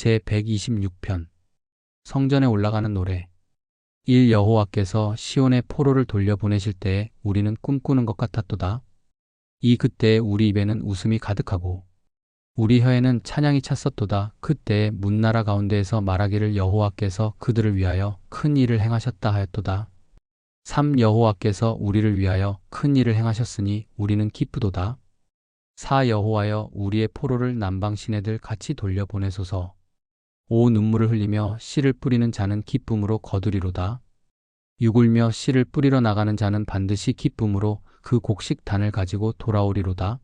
제126편 성전에 올라가는 노래 1 여호와께서 시온의 포로를 돌려보내실 때에 우리는 꿈꾸는 것 같았도다. 이 그때에 우리 입에는 웃음이 가득하고 우리 혀에는 찬양이 찼었도다. 그때에 문나라 가운데에서 말하기를 여호와께서 그들을 위하여 큰 일을 행하셨다 하였도다. 3 여호와께서 우리를 위하여 큰 일을 행하셨으니 우리는 기쁘도다. 4 여호와여 우리의 포로를 남방 시내들 같이 돌려보내소서. 오 눈물을 흘리며 씨를 뿌리는 자는 기쁨으로 거두리로다. 육울며 씨를 뿌리러 나가는 자는 반드시 기쁨으로 그 곡식 단을 가지고 돌아오리로다.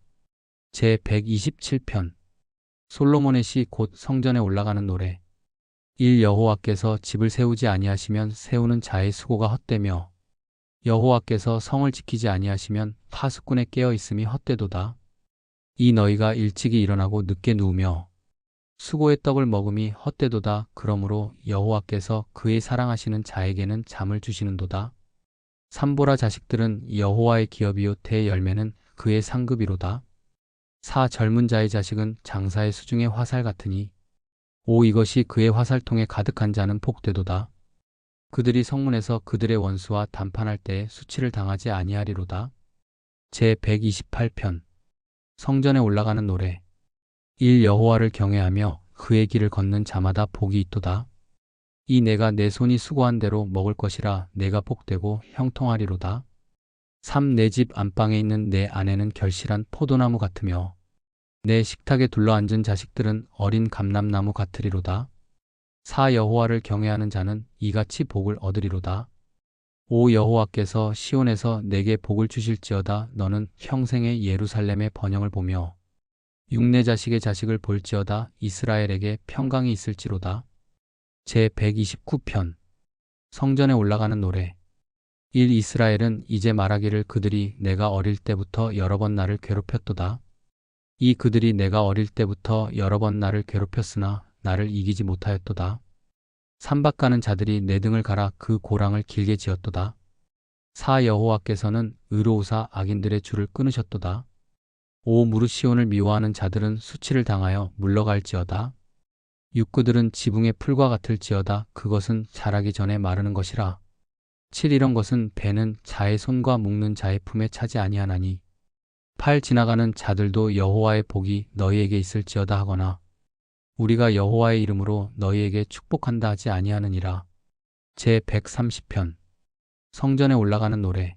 제 127편 솔로몬의 시 곧 성전에 올라가는 노래 1 여호와께서 집을 세우지 아니하시면 세우는 자의 수고가 헛되며 여호와께서 성을 지키지 아니하시면 파수꾼의 깨어 있음이 헛되도다. 이 너희가 일찍이 일어나고 늦게 누우며 수고의 떡을 먹음이 헛되도다. 그러므로 여호와께서 그의 사랑하시는 자에게는 잠을 주시는도다. 삼보라 자식들은 여호와의 기업이요 대 열매는 그의 상급이로다. 사 젊은 자의 자식은 장사의 수중의 화살 같으니 오 이것이 그의 화살통에 가득한 자는 복되도다. 그들이 성문에서 그들의 원수와 담판할 때에 수치를 당하지 아니하리로다. 제 128편 성전에 올라가는 노래 1 여호와를 경외하며 그의 길을 걷는 자마다 복이 있도다. 이 내가 내 손이 수고한 대로 먹을 것이라 내가 복되고 형통하리로다. 3 내 집 안방에 있는 내 아내는 결실한 포도나무 같으며 내 식탁에 둘러앉은 자식들은 어린 감람나무 같으리로다. 4 여호와를 경외하는 자는 이같이 복을 얻으리로다. 오 여호와께서 시온에서 내게 복을 주실지어다 너는 평생의 예루살렘의 번영을 보며 육내 자식의 자식을 볼지어다 이스라엘에게 평강이 있을지로다. 제 129편 성전에 올라가는 노래 1 이스라엘은 이제 말하기를 그들이 내가 어릴 때부터 여러 번 나를 괴롭혔도다. 이 그들이 내가 어릴 때부터 여러 번 나를 괴롭혔으나 나를 이기지 못하였도다. 삼박 가는 자들이 내 등을 갈아 그 고랑을 길게 지었도다. 사 여호와께서는 의로우사 악인들의 줄을 끊으셨도다. 오 무르시온을 미워하는 자들은 수치를 당하여 물러갈지어다. 육구들은 지붕의 풀과 같을지어다. 그것은 자라기 전에 마르는 것이라. 7 이런 것은 배는 자의 손과 묶는 자의 품에 차지 아니하나니. 8 지나가는 자들도 여호와의 복이 너희에게 있을지어다 하거나 우리가 여호와의 이름으로 너희에게 축복한다 하지 아니하느니라. 제 130편 성전에 올라가는 노래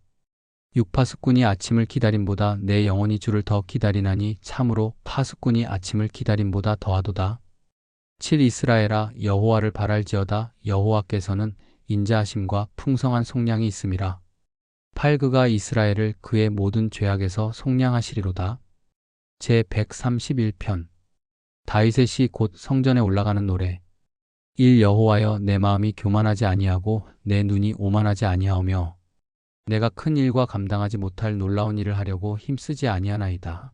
육파수꾼이 아침을 기다림보다 내 영혼이 주를 더 기다리나니 참으로 파수꾼이 아침을 기다림보다 더하도다. 7 이스라엘아 여호와를 바랄지어다 여호와께서는 인자하심과 풍성한 속량이 있음이라. 8 그가 이스라엘을 그의 모든 죄악에서 속량하시리로다. 제 131편 다윗의 시 곧 성전에 올라가는 노래 1 여호와여 내 마음이 교만하지 아니하고 내 눈이 오만하지 아니하오며 내가 큰 일과 감당하지 못할 놀라운 일을 하려고 힘쓰지 아니하나이다.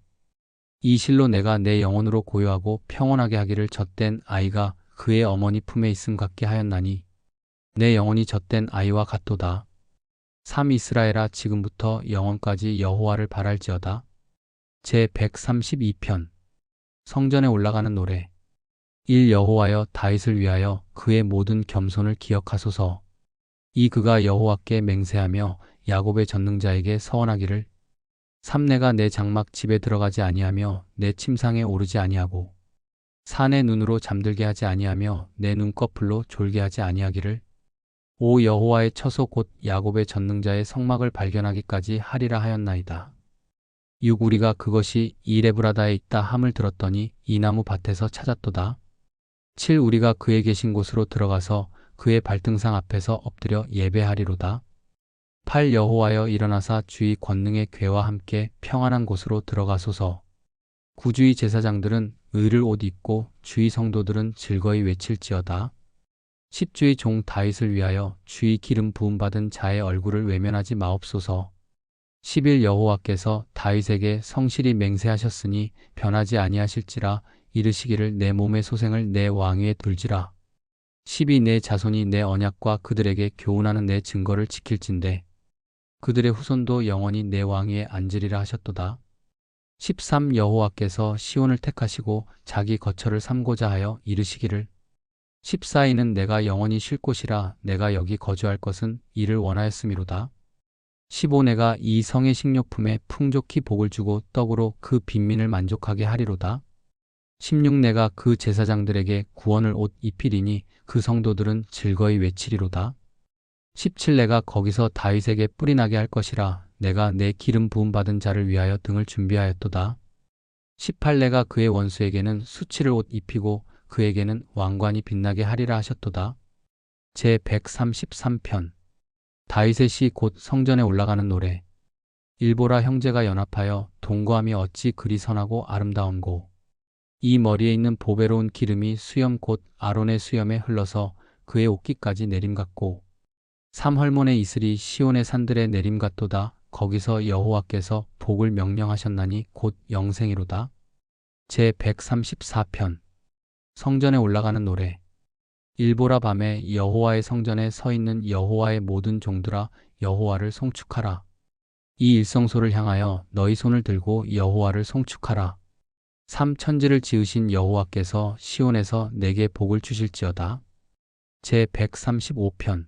이 실로 내가 내 영혼으로 고요하고 평온하게 하기를 젖된 아이가 그의 어머니 품에 있음 같게 하였나니 내 영혼이 젖된 아이와 같도다. 3 이스라엘아 지금부터 영원까지 여호와를 바랄지어다. 제 132편 성전에 올라가는 노래 1 여호와여 다윗을 위하여 그의 모든 겸손을 기억하소서. 이 그가 여호와께 맹세하며 야곱의 전능자에게 서원하기를 삼내가 내 장막 집에 들어가지 아니하며 내 침상에 오르지 아니하고 산의 눈으로 잠들게 하지 아니하며 내 눈꺼풀로 졸게 하지 아니하기를 오 여호와의 처소 곧 야곱의 전능자의 성막을 발견하기까지 하리라 하였나이다. 6 우리가 그것이 이레브라다에 있다 함을 들었더니 이 나무 밭에서 찾았도다. 7 우리가 그의 계신 곳으로 들어가서 그의 발등상 앞에서 엎드려 예배하리로다. 8 여호와여 일어나사 주의 권능의 괴와 함께 평안한 곳으로 들어가소서. 구주의 제사장들은 의를 옷 입고 주의 성도들은 즐거이 외칠지어다. 십주의 종 다윗을 위하여 주의 기름 부음 받은 자의 얼굴을 외면하지 마옵소서. 10일 여호와께서 다윗에게 성실히 맹세하셨으니 변하지 아니하실지라 이르시기를 내 몸의 소생을 내 왕위에 둘지라. 12 내 자손이 내 언약과 그들에게 교훈하는 내 증거를 지킬진대. 그들의 후손도 영원히 내 왕위에 앉으리라 하셨도다. 13 여호와께서 시온을 택하시고 자기 거처를 삼고자 하여 이르시기를 14이는 내가 영원히 쉴 곳이라 내가 여기 거주할 것은 이를 원하였음이로다. 15 내가 이 성의 식료품에 풍족히 복을 주고 떡으로 그 빈민을 만족하게 하리로다. 16 내가 그 제사장들에게 구원을 옷 입히리니 그 성도들은 즐거이 외치리로다. 17 내가 거기서 다윗에게 뿌리 나게 할 것이라 내가 내 기름 부음 받은 자를 위하여 등을 준비하였도다. 18 내가 그의 원수에게는 수치를 옷 입히고 그에게는 왕관이 빛나게 하리라 하셨도다. 제 133편 다윗의 시 곧 성전에 올라가는 노래 일보라 형제가 연합하여 동거함이 어찌 그리 선하고 아름다운고 이 머리에 있는 보배로운 기름이 수염 곧 아론의 수염에 흘러서 그의 옷깃까지 내림 같고 삼헐몬의 이슬이 시온의 산들에 내림 같도다 거기서 여호와께서 복을 명령하셨나니 곧 영생이로다 제 134편 성전에 올라가는 노래 일보라 밤에 여호와의 성전에 서 있는 여호와의 모든 종들아 여호와를 송축하라. 이 일성소를 향하여 너희 손을 들고 여호와를 송축하라. 삼 천지를 지으신 여호와께서 시온에서 내게 복을 주실지어다. 제 135편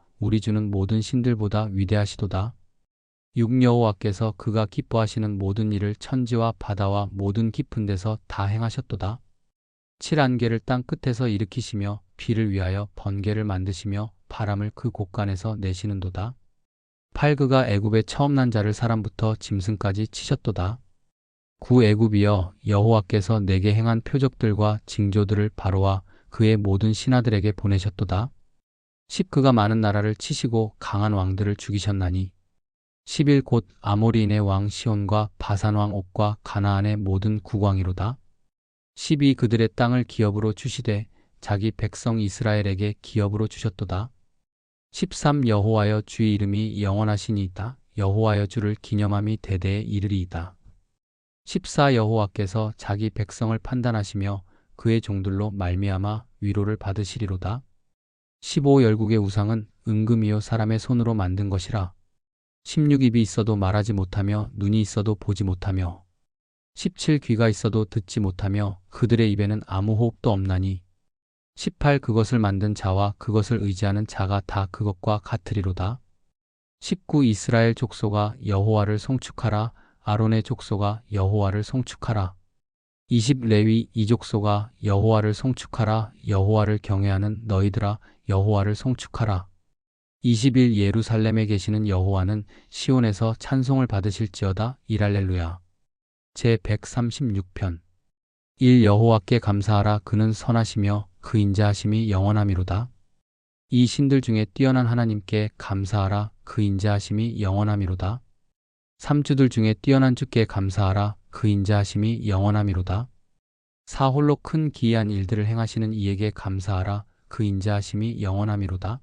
우리 주는 모든 신들보다 위대하시도다. 6 여호와께서 그가 기뻐하시는 모든 일을 천지와 바다와 모든 깊은 데서 다 행하셨도다. 7 안개를 땅 끝에서 일으키시며 비를 위하여 번개를 만드시며 바람을 그 곳간에서 내시는도다. 8 그가 애굽에 처음 난 자를 사람부터 짐승까지 치셨도다. 9 애굽이여 여호와께서 내게 행한 표적들과 징조들을 바로와 그의 모든 신하들에게 보내셨도다. 10 그가 많은 나라를 치시고 강한 왕들을 죽이셨나니 11곧 아모리인의 왕 시온과 바산 왕 옥과 가나안의 모든 국왕이로다. 12 그들의 땅을 기업으로 주시되 자기 백성 이스라엘에게 기업으로 주셨도다. 13 여호와여 주의 이름이 영원하시니이다. 여호와여 주를 기념함이 대대에 이르리이다. 14 여호와께서 자기 백성을 판단하시며 그의 종들로 말미암아 위로를 받으시리로다. 15 열국의 우상은 은금이요 사람의 손으로 만든 것이라. 16 입이 있어도 말하지 못하며 눈이 있어도 보지 못하며. 17 귀가 있어도 듣지 못하며 그들의 입에는 아무 호흡도 없나니. 18 그것을 만든 자와 그것을 의지하는 자가 다 그것과 같으리로다. 19 이스라엘 족소가 여호와를 송축하라. 아론의 족소가 여호와를 송축하라. 20 레위 이족소가 여호와를 송축하라. 여호와를 경외하는 너희들아 여호와를 송축하라. 20일 예루살렘에 계시는 여호와는 시온에서 찬송을 받으실지어다. 이랄렐루야. 제 136편. 1 여호와께 감사하라. 그는 선하시며 그 인자하심이 영원함이로다. 이 신들 중에 뛰어난 하나님께 감사하라. 그 인자하심이 영원함이로다. 삼주들 중에 뛰어난 주께 감사하라. 그 인자하심이 영원함이로다. 사홀로 큰 기이한 일들을 행하시는 이에게 감사하라 그 인자하심이 영원함이로다.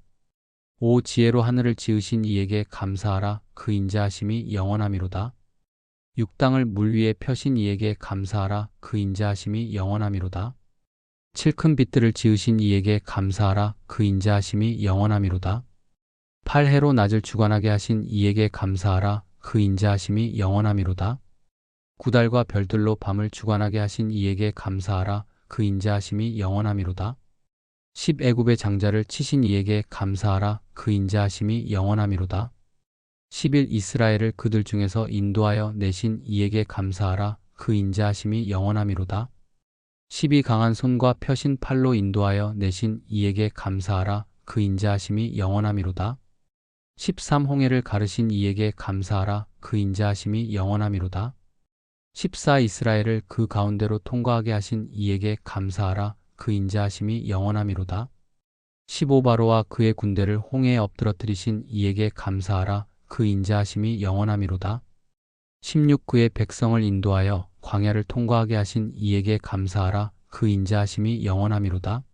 오 지혜로 하늘을 지으신 이에게 감사하라 그 인자하심이 영원함이로다. 육당을 물 위에 펴신 이에게 감사하라 그 인자하심이 영원함이로다. 칠큰 빛들을 지으신 이에게 감사하라 그 인자하심이 영원함이로다. 팔해로 낮을 주관하게 하신 이에게 감사하라 그 인자하심이 영원함이로다. 구달과 별들로 밤을 주관하게 하신 이에게 감사하라 그 인자하심이 영원함이로다. 십 애굽의 장자를 치신 이에게 감사하라 그 인자하심이 영원함이로다. 10일 이스라엘을 그들 중에서 인도하여 내신 이에게 감사하라 그 인자하심이 영원함이로다. 12 강한 손과 펴신 팔로 인도하여 내신 이에게 감사하라 그 인자하심이 영원함이로다. 13 홍해를 가르신 이에게 감사하라 그 인자하심이 영원함이로다. 14 이스라엘을 그 가운데로 통과하게 하신 이에게 감사하라 그 인자하심이 영원함이로다. 15 바로와 그의 군대를 홍해에 엎드러뜨리신 이에게 감사하라 그 인자하심이 영원함이로다. 16 그의 백성을 인도하여 광야를 통과하게 하신 이에게 감사하라 그 인자하심이 영원함이로다.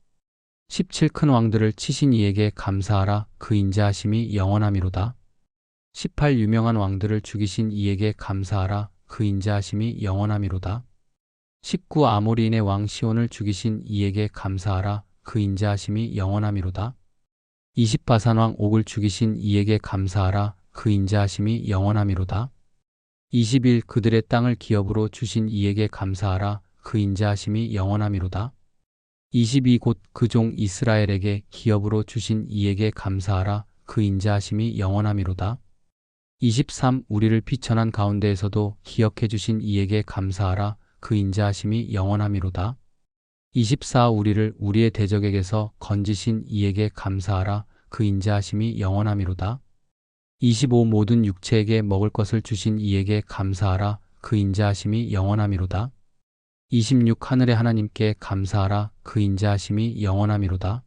17 큰 왕들을 치신 이에게 감사하라 그 인자하심이 영원함이로다. 18 유명한 왕들을 죽이신 이에게 감사하라 그 인자하심이 영원함이로다. 19 아모리인의 왕 시온을 죽이신 이에게 감사하라 그 인자하심이 영원함이로다. 20 바산 왕 옥을 죽이신 이에게 감사하라 그 인자하심이 영원함이로다. 21 그들의 땅을 기업으로 주신 이에게 감사하라 그 인자하심이 영원함이로다. 22 곧 그 종 이스라엘에게 기업으로 주신 이에게 감사하라 그 인자하심이 영원함이로다. 23 우리를 비천한 가운데에서도 기억해 주신 이에게 감사하라 그 인자하심이 영원함이로다. 24 우리를 우리의 대적에게서 건지신 이에게 감사하라 그 인자하심이 영원함이로다. 25 모든 육체에게 먹을 것을 주신 이에게 감사하라 그 인자하심이 영원함이로다. 26 하늘의 하나님께 감사하라 그 인자하심이 영원함이로다.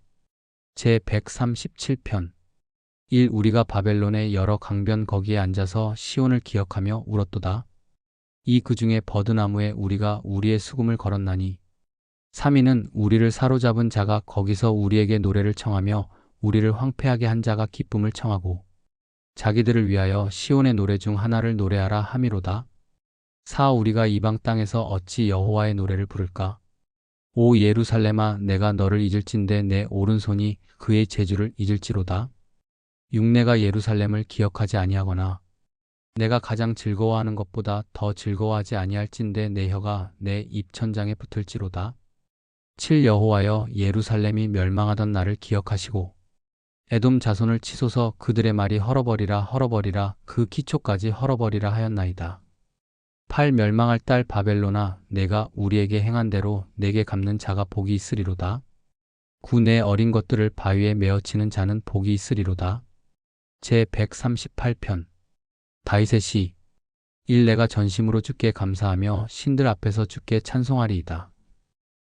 제 137편 1 우리가 바벨론의 여러 강변 거기에 앉아서 시온을 기억하며 울었도다. 2 그중에 버드나무에 우리가 우리의 수금을 걸었나니 3위는 우리를 사로잡은 자가 거기서 우리에게 노래를 청하며 우리를 황폐하게 한 자가 기쁨을 청하고 자기들을 위하여 시온의 노래 중 하나를 노래하라 함이로다. 4 우리가 이방 땅에서 어찌 여호와의 노래를 부를까? 오 예루살렘아 내가 너를 잊을진데 내 오른손이 그의 제주를 잊을지로다. 6 내가 예루살렘을 기억하지 아니하거나 내가 가장 즐거워하는 것보다 더 즐거워하지 아니할진데 내 혀가 내 입천장에 붙을지로다. 7 여호와여 예루살렘이 멸망하던 날을 기억하시고 에돔 자손을 치소서 그들의 말이 헐어버리라 헐어버리라 그 기초까지 헐어버리라 하였나이다. 8 멸망할 딸 바벨로나 내가 우리에게 행한 대로 내게 갚는 자가 복이 있으리로다. 9 내 어린 것들을 바위에 메어치는 자는 복이 있으리로다. 제 138편 다윗의 시1 내가 전심으로 주께 감사하며 신들 앞에서 주께 찬송하리이다.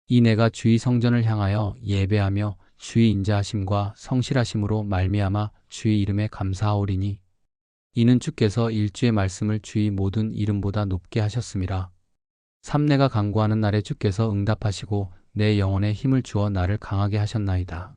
이 내가 주의 성전을 향하여 예배하며 주의 인자하심과 성실하심으로 말미암아 주의 이름에 감사하오리니 이는 주께서 일주의 말씀을 주의 모든 이름보다 높게 하셨음이라. 삼내가 강구하는 날에 주께서 응답하시고 내 영혼에 힘을 주어 나를 강하게 하셨나이다.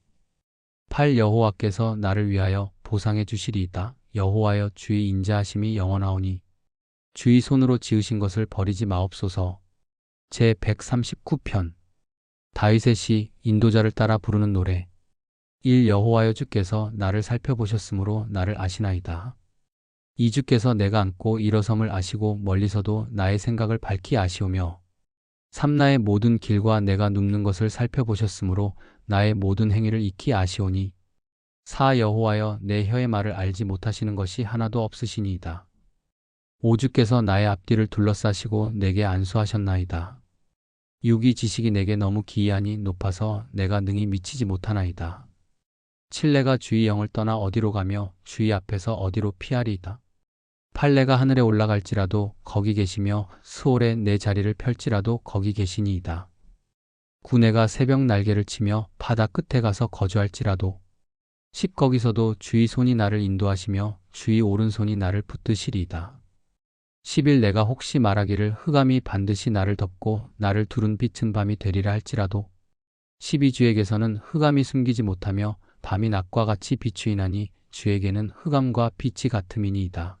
8 여호와께서 나를 위하여 보상해 주시리이다. 여호와여 주의 인자하심이 영원하오니 주의 손으로 지으신 것을 버리지 마옵소서. 제 139편 다윗의 시 인도자를 따라 부르는 노래 1 여호와여 주께서 나를 살펴보셨으므로 나를 아시나이다. 이 주께서 내가 앉고 일어섬을 아시고 멀리서도 나의 생각을 밝히 아시오며 삼나의 모든 길과 내가 눕는 것을 살펴보셨으므로 나의 모든 행위를 익히 아시오니 사 여호와여 내 혀의 말을 알지 못하시는 것이 하나도 없으시니이다. 오주께서 나의 앞뒤를 둘러싸시고 내게 안수하셨나이다. 육이 지식이 내게 너무 기이하니 높아서 내가 능히 미치지 못하나이다. 칠레가 주의 영을 떠나 어디로 가며 주의 앞에서 어디로 피하리이다. 팔레가 하늘에 올라갈지라도 거기 계시며 스올에 내 자리를 펼지라도 거기 계시니이다. 구내가 새벽 날개를 치며 바다 끝에 가서 거주할지라도 십 거기서도 주의 손이 나를 인도하시며 주의 오른손이 나를 붙드시리이다. 10일 내가 혹시 말하기를 흑암이 반드시 나를 덮고 나를 두른 빛은 밤이 되리라 할지라도 12주에게서는 흑암이 숨기지 못하며 밤이 낮과 같이 비추이나니 주에게는 흑암과 빛이 같음이니이다.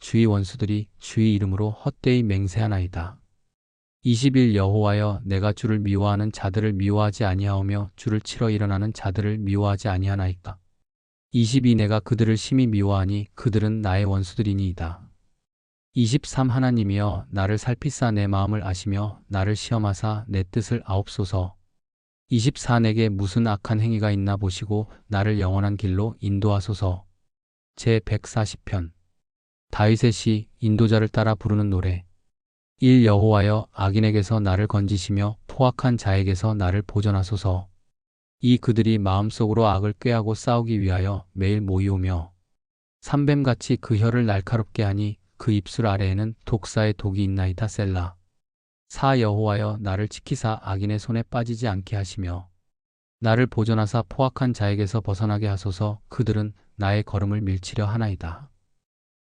주의 원수들이 주의 이름으로 헛되이 맹세하나이다. 21 여호와여 내가 주를 미워하는 자들을 미워하지 아니하오며 주를 치러 일어나는 자들을 미워하지 아니하나이까. 22 내가 그들을 심히 미워하니 그들은 나의 원수들이니이다. 23 하나님이여 나를 살피사 내 마음을 아시며 나를 시험하사 내 뜻을 아옵소서. 24 내게 무슨 악한 행위가 있나 보시고 나를 영원한 길로 인도하소서. 제 140편 다윗의 시 인도자를 따라 부르는 노래 1 여호와여 악인에게서 나를 건지시며 포악한 자에게서 나를 보전하소서. 이 그들이 마음속으로 악을 꾀하고 싸우기 위하여 매일 모이오며 삼뱀같이 그 혀를 날카롭게 하니 그 입술 아래에는 독사의 독이 있나이다 셀라. 사 여호와여 나를 지키사 악인의 손에 빠지지 않게 하시며 나를 보존하사 포악한 자에게서 벗어나게 하소서 그들은 나의 걸음을 밀치려 하나이다.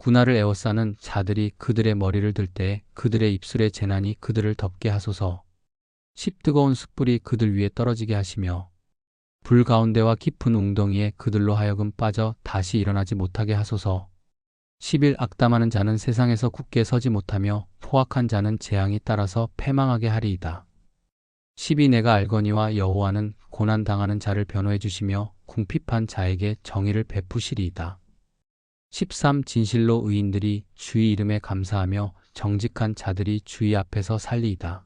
군화를 에워싸는 자들이 그들의 머리를 들 때 그들의 입술의 재난이 그들을 덮게 하소서. 십 뜨거운 숯불이 그들 위에 떨어지게 하시며 불 가운데와 깊은 웅덩이에 그들로 하여금 빠져 다시 일어나지 못하게 하소서. 10일 악담하는 자는 세상에서 굳게 서지 못하며 포악한 자는 재앙이 따라서 패망하게 하리이다. 12 내가 알거니와 여호와는 고난 당하는 자를 변호해 주시며 궁핍한 자에게 정의를 베푸시리이다. 13 진실로 의인들이 주의 이름에 감사하며 정직한 자들이 주의 앞에서 살리이다.